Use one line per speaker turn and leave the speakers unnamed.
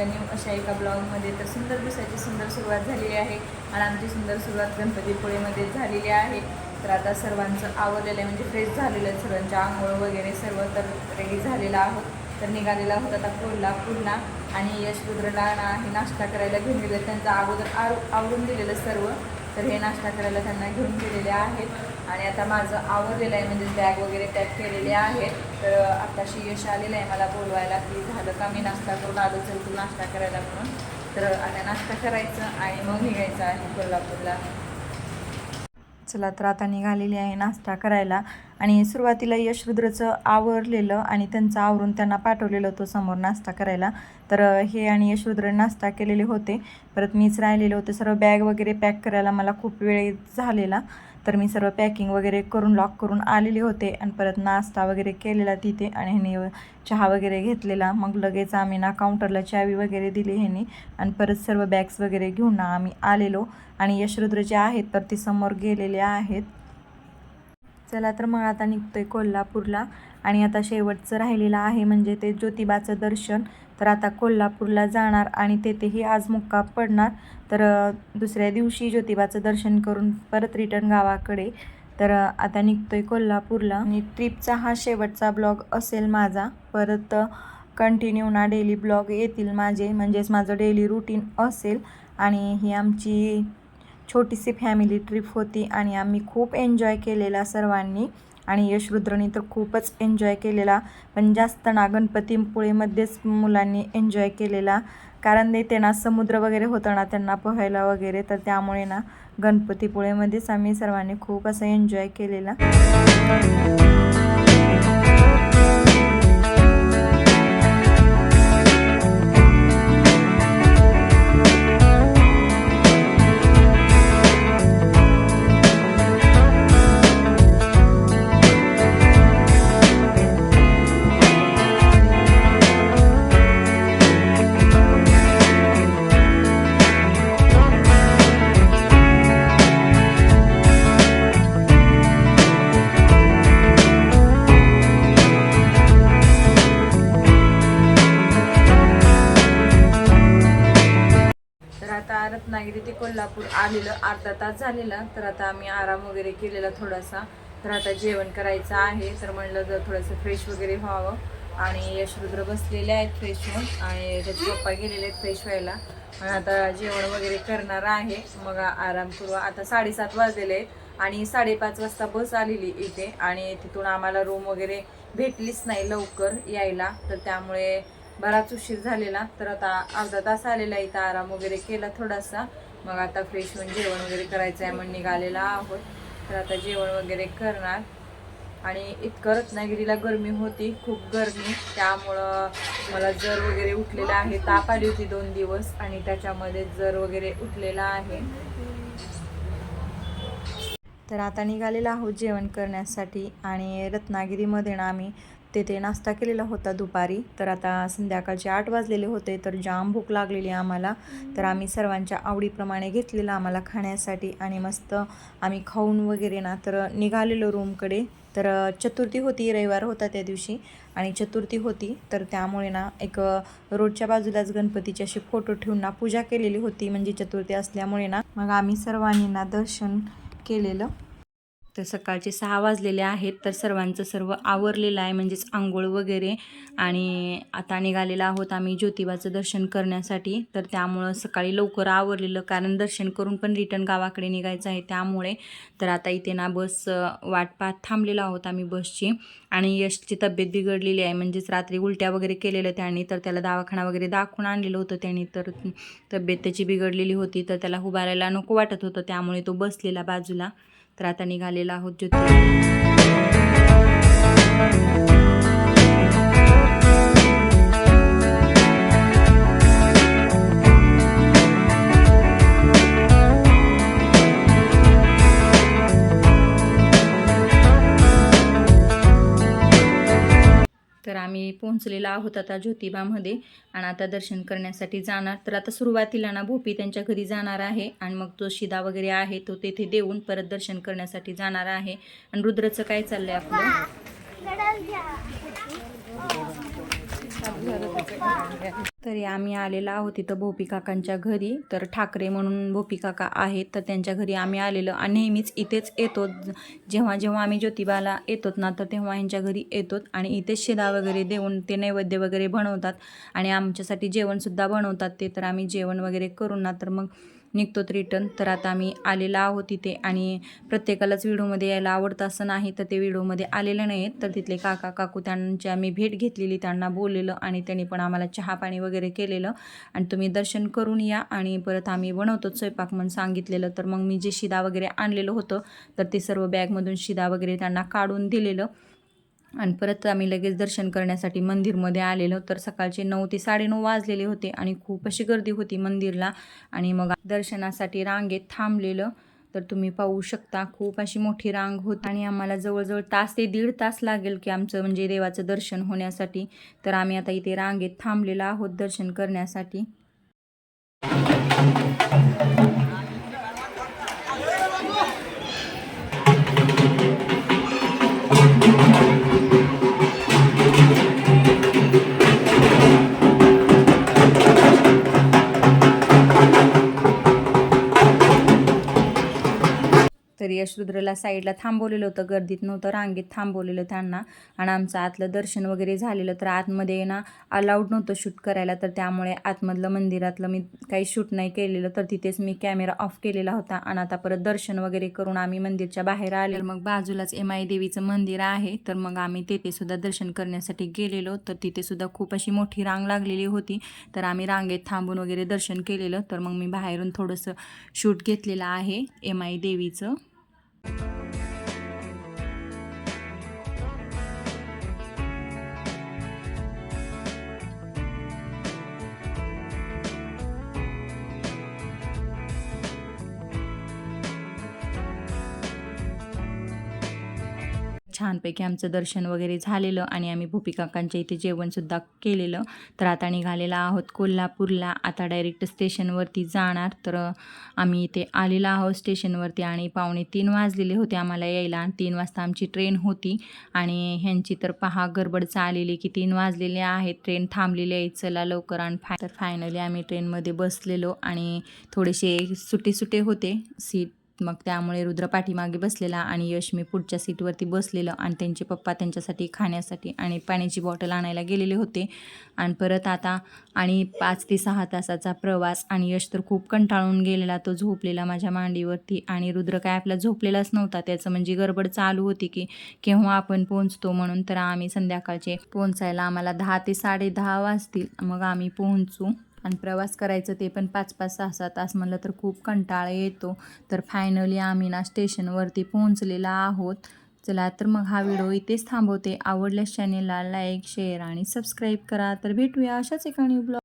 अशा एका ब्लॉगमध्ये तर सुंदर दिवसाची सुंदर सुरुवात झालेली आहे आणि आमची सुंदर सुरुवात गणपतीपुळेमध्ये झालेली आहे. तर आता सर्वांचं आवडलेलं आहे म्हणजे फ्रेश झालेलं आहे सर्वांच्या आंघोळ वगैरे सर्व तर रेडी झालेलं आहोत. तर निघालेला आहोत आता कोल्हापूरला आणि यश रुद्रला हे नाश्ता करायला घेऊन गेलं त्यांचा अगोदर आव आवडून दिलेलं सर्व. तर हे नाश्ता करायला त्यांना घेऊन गेलेले आहेत. आणि आता माझं आवरलेलं आहे म्हणजे बॅग वगैरे पॅक केलेले आहेत तर आताशी यश आलेलं आहे मला बोलवायला की झालं का मी नाश्ता करून आलो चल तू नाश्ता करायला म्हणून. तर आता नाश्ता करायचं आणि मग निघायचं आहे कोल्हापूरला. चला तर आता निघालेली आहे नाश्ता करायला. आणि सुरुवातीला यश रुद्रचं आवरलेलं आणि त्यांचं आवरून त्यांना पाठवलेलं होतं समोर नाश्ता करायला. तर हे आणि यश रुद्र नाश्ता केलेले होते. परत मीच राहिलेले होते. सर्व बॅग वगैरे पॅक करायला मला खूप वेळ झालेला. तर मी सर्व पॅकिंग वगैरे करून लॉक करून आलेले होते आणि परत नाश्ता वगैरे केलेला तिथे आणि ह्याने चहा वगैरे घेतलेला. मग लगेच आम्ही ना काउंटरला चावी वगैरे दिली ह्यानी आणि परत सर्व बॅग्स वगैरे घेऊन ना आम्ही आलेलो. आणि यशरुद्र जे आहेत तर ते समोर गेलेले आहेत. चला तर मग आता निघतोय कोल्हापूरला. आणि आता शेवटचं राहिलेलं आहे म्हणजे ते ज्योतिबाचं दर्शन. तर आता कोल्हापूरला जाणार आणि तेथेही आज मुक्का पडणार. तर दुसऱ्या दिवशी ज्योतिबाचं दर्शन करून परत रिटर्न गावाकडे. तर आता निघतोय कोल्हापूरला. आणि ट्रिपचा हा शेवटचा ब्लॉग असेल माझा. परत कंटिन्यू ना डेली ब्लॉग येतील माझे. म्हणजेच माझं डेली रुटीन असेल. आणि ही आमची छोटीशी फॅमिली ट्रिप होती आणि आम्ही खूप एन्जॉय केलेला सर्वांनी. आणि यशरुद्रनी तर खूपच एन्जॉय केलेला. पण जास्त ना गणपतीपुळेमध्येच मुलांनी एन्जॉय केलेला. कारण ते ना समुद्र वगैरे होतं ना त्यांना पोहायला वगैरे तर त्यामुळे ना गणपतीपुळेमध्येच आम्ही सर्वांनी खूप असं एन्जॉय केलेला. आलेलं अर्धा तास झालेला. तर आता आम्ही आराम वगैरे केलेला थोडासा. तर आता जेवण करायचं आहे. तर म्हणलं जर थोडंसं फ्रेश वगैरे व्हावं. आणि यशरुद्र बसलेले आहेत फ्रेश होऊन. आणि त्याचे पप्पा गेलेले आहेत फ्रेश व्हायला. आणि आता जेवण वगैरे करणार आहे. मग आराम करू. आता साडेसात वाजलेले आहेत. आणि साडेपाच वाजता बस आलेली इथे. आणि तिथून आम्हाला रूम वगैरे भेटलीच नाही लवकर यायला. तर त्यामुळे बराच उशीर झालेला. तर आता अर्धा तास आलेला इथं आराम वगैरे केला थोडासा. मग आता फ्रेश होऊन जेवण वगैरे करायचं आहे म्हणून निघालेला आहोत. तर आता जेवण वगैरे करणार. आणि इतकं रत्नागिरीला गरमी होती खूप गरमी. त्यामुळं मला जर वगैरे उठलेला आहे ताप आली होती दोन दिवस. आणि त्याच्यामध्ये जर वगैरे उठलेला आहे तर आता निघालेलो आहोत जेवण करण्यासाठी आणि रत्नागिरीमध्ये ना आम्ही तेथे नाश्ता केलेला होता दुपारी. तर आता संध्याकाळचे आठ वाजलेले होते तर जाम भूक लागलेली आम्हाला. तर आम्ही सर्वांच्या आवडीप्रमाणे घेतलेलं आम्हाला खाण्यासाठी आणि मस्त आम्ही खाऊन वगैरे ना तर निघालेलो रूमकडे. तर चतुर्थी होती रविवार होता त्या दिवशी आणि चतुर्थी होती. तर त्यामुळे ना एक रोडच्या बाजूलाच गणपतीची अशी फोटो ठेवून ना पूजा केलेली होती. म्हणजे चतुर्थी असल्यामुळे ना. मग आम्ही सर्वांनी ना दर्शन केलेलं. तर सकाळचे सहा वाजलेले आहेत तर सर्वांचं सर्व आवरलेलं आहे म्हणजेच आंघोळ वगैरे. आणि आता निघालेलं आहोत आम्ही ज्योतिबाचं दर्शन करण्यासाठी. तर त्यामुळं सकाळी लवकर आवरलेलं कारण दर्शन करून पण रिटर्न गावाकडे निघायचं आहे त्यामुळे. तर आता इथे ना बस वाट पाहत थांबलेलो आहोत आम्ही बसची. आणि यशची तब्येत बिघडलेली आहे म्हणजेच रात्री उलट्या वगैरे केलेल्या त्यांनी. तर त्याला दवाखाना वगैरे दाखवून आणलेलं होतं त्यांनी तर तब्येत त्याची बिघडलेली होती तर त्याला उभारायला नको वाटत होतं त्यामुळे तो बसलेला बाजूला. तर आता निघालेला आहोत ज्योती आम्ही पोहोचलेलो आहोत आता ज्योतिबामध्ये आणि आता दर्शन करण्यासाठी जाणार. तर आता सुरुवातीला ना भोपी त्यांच्या घरी जाणार आहे आणि मग तो शिदा वगैरे आहे तो तेथे देऊन परत दर्शन करण्यासाठी जाणार आहे. आणि रुद्रचं काय चाललंय आपलं? तरी आम्ही आलेलो आहोत इथं भोपी काकांच्या घरी. तर ठाकरे म्हणून भोपी काका आहेत तर त्यांच्या घरी आम्ही आलेलो आणि नेहमीच इथेच येतो. जेव्हा जेव्हा आम्ही ज्योतिबाला येतोत ना तर तेव्हा यांच्या घरी येतोत आणि इथेच शिदा वगैरे देऊन ते नैवेद्य वगैरे बनवतात आणि आमच्यासाठी जेवणसुद्धा बनवतात. ते तर आम्ही जेवण वगैरे करून ना तर मग निघतोत रिटर्न तर आता आम्ही आलेलो आहोत तिथे आणि प्रत्येकालाच व्हिडिओमध्ये यायला आवडतं असं नाही तर ते व्हिडिओमध्ये आलेले आहेत तर तिथले काका काकू त्यांची आम्ही भेट घेतलेली त्यांना बोललेलं आणि त्यांनी पण आम्हाला चहा पाणी वगैरे वगैरे केलेलं. आणि तुम्ही दर्शन करून या आणि परत आम्ही बनवतो स्वयंपाक म्हणून सांगितलेलं. तर मग मी जे शिदा वगैरे आणलेलं होतं तर ते सर्व बॅगमधून शिदा वगैरे त्यांना काढून दिलेलं. आणि परत आम्ही लगेच दर्शन करण्यासाठी मंदिरमध्ये आलेलो. तर सकाळचे नऊ ते साडेनऊ वाजलेले होते आणि खूप अशी गर्दी होती मंदिरला. आणि मग दर्शनासाठी रांगेत थांबलेलं. तर तुम्ही पाहू शकता खूप अशी मोठी रांग होती. आणि आम्हाला जवळजवळ तास ते दीड तास लागेल की आमचं म्हणजे देवाचं दर्शन होण्यासाठी. तर आम्ही आता इथे रांगेत थांबलेलो आहोत दर्शन करण्यासाठी. यशरुद्रला साईडला थांबवलेलं होतं. गर्दीत नव्हतं रांगेत थांबवलेलं त्यांना. आणि आमचं आतलं दर्शन वगैरे झालेलं. तर आतमध्ये ना अलाउड नव्हतं शूट करायला. तर त्यामुळे आतमधलं मंदिरातलं मी काही शूट नाही केलेलं. तर तिथेच मी कॅमेरा ऑफ केलेला होता. आणि आता परत दर्शन वगैरे करून आम्ही मंदिरच्या बाहेर आले. मग बाजूलाच एम आय देवीचं मंदिर आहे. तर मग आम्ही तेथे सुद्धा दर्शन करण्यासाठी गेलेलो. तर तिथे सुद्धा खूप अशी मोठी रांग लागलेली होती. तर आम्ही रांगेत थांबून वगैरे दर्शन केलेलं. तर मग मी बाहेरून थोडंसं शूट घेतलेलं आहे एम आई देवीचं. Música छानपैकी आमचं दर्शन वगैरे झालेलं आणि आम्ही भूपी काकांच्या इथे जेवणसुद्धा केलेलं. तर आता निघालेलं आहोत कोल्हापूरला. आता डायरेक्ट स्टेशनवरती जाणार. तर आम्ही इथे आलेलो आहोत स्टेशनवरती आणि पावणे तीन वाजलेले होते आम्हाला यायला. आणि तीन वाजता आमची ट्रेन होती. आणि ह्यांची तर पहा गडबड चाललेली की तीन वाजलेले आहेत. ट्रेन थांबलेली आहे. चला लवकर आणि फाय तर फायनली आम्ही ट्रेनमध्ये बसलेलो आणि थोडेसे सुटे सुटे होते. सीट मग त्यामुळे रुद्र पाठीमागे बसलेला आणि यश मी पुढच्या सीटवरती बसलेलं आणि त्यांचे पप्पा त्यांच्यासाठी खाण्यासाठी आणि पाण्याची बॉटल आणायला गेलेले होते. आणि परत आता आणि पाच ते सहा तासाचा प्रवास आणि यश तर खूप कंटाळून गेलेला तो झोपलेला माझ्या मांडीवरती आणि रुद्र काय आपला झोपलेलाच नव्हता. त्याचं म्हणजे गडबड चालू होती की केव्हा आपण पोहोचतो म्हणून तर आम्ही संध्याकाळचे पोहोचायला आम्हाला दहा ते साडे दहा वाजतील. मग आम्ही पोहोचू. आणि प्रवास करायचं ते पण पाच पाच सहा सहा तास म्हणलं तर खूप कंटाळा येतो. तर फायनली आम्ही ना स्टेशनवरती पोहोचलेला आहोत. चला तर मग हा व्हिडिओ इथेच थांबवते. आवडल्यास चॅनेलला लाईक शेअर आणि सबस्क्राईब करा. तर भेटूया अशाच एका न्यू ब्लॉग